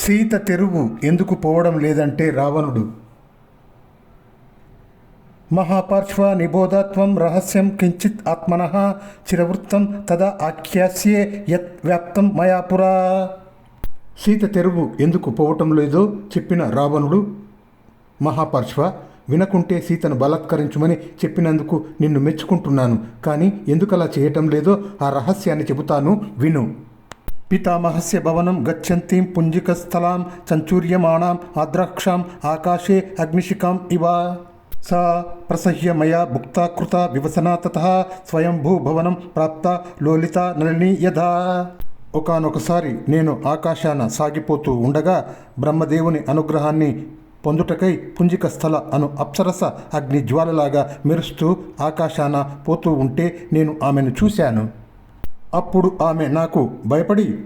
సీత తెరువు ఎందుకు పోవడం లేదంటే రావణుడు. మహాపార్శ్వ నిబోధత్వం రహస్యం కించిత్ ఆత్మన చిరవృత్తం తదా ఆఖ్యాస్యే యత్ వ్యాప్తం మయాపురా సీత తెరువు ఎందుకు పోవటం లేదో చెప్పిన రావణుడు. మహాపార్శ్వ వినకుంటే సీతను బలాత్కరించుమని చెప్పినందుకు నిన్ను మెచ్చుకుంటున్నాను. కానీ ఎందుకలా చేయటం లేదో ఆ రహస్యాన్ని చెబుతాను విను. పితామహస్య భవనం గచ్చంతీం పుంజికస్థలాం చంచూర్యమాణాం ఆద్రాక్షాం ఆకాశే అగ్నిశిఖాం ఇవ సా ప్రసహ్య మయా భుక్తా కృత వివసనా తత స్వయంభూభవనం ప్రాప్త లోలిత నళిని యథా ఒకానొకసారి నేను ఆకాశాన సాగిపోతూ ఉండగా బ్రహ్మదేవుని అనుగ్రహాన్ని పొందుటకై పుంజిక స్థల అను అప్సరస అగ్ని జ్వాలలాగా మెరుస్తూ ఆకాశాన పోతూ ఉంటే నేను ఆమెను చూశాను। అప్పుడు ఆమె నాకు భయపడి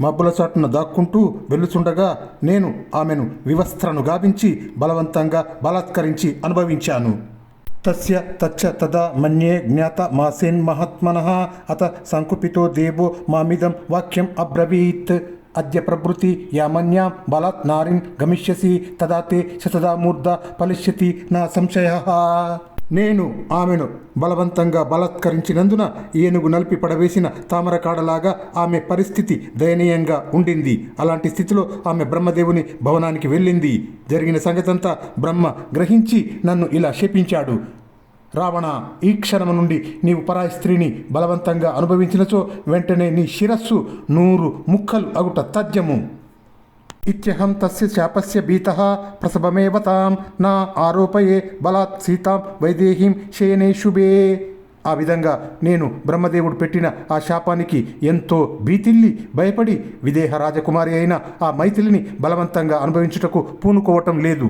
మబ్బుల చాటున దాక్కుంటూ వెళ్ళుచుండగా నేను ఆమెను వివస్త్రను గావించి బలవంతంగా బలాత్కరించి అనుభవించాను. తస్య తచ్చ తదా మన్యే జ్ఞాత మాసేన్ మహాత్మన అత సంకుపితో దేవో మామిదం వాక్యం అబ్రవీత్. అద్య ప్రభృతి యామన్యాం బలాత్ నారిన్ గమిష్యసి తదా తే శతదా మూర్ధ ఫలిష్యతి నా సంశయ. నేను ఆమెను బలవంతంగా బలాత్కరించినందున ఏనుగు నలిపి పడవేసిన తామరకాడలాగా ఆమె పరిస్థితి దయనీయంగా ఉండింది. అలాంటి స్థితిలో ఆమె బ్రహ్మదేవుని భవనానికి వెళ్ళింది. జరిగిన సంగతంతా బ్రహ్మ గ్రహించి నన్ను ఇలా శపించాడు. రావణ ఈ క్షణము నుండి నీవు పరాయి స్త్రీని బలవంతంగా అనుభవించినచో వెంటనే నీ శిరస్సు నూరు ముక్కలు అగుట తథ్యము. ఇత్యహం తస్య శాపస్య భీత ప్రసభమేవ తాం నా ఆరోపయే బలాత్ సీతాం వైదేహీం శయనే శుభే ఆ విధంగా నేను బ్రహ్మదేవుడు పెట్టిన ఆ శాపానికి ఎంతో భీతిల్లి భయపడి విదేహ రాజకుమారి అయిన ఆ మైథిలిని బలవంతంగా అనుభవించుటకు పూనుకోవటం లేదు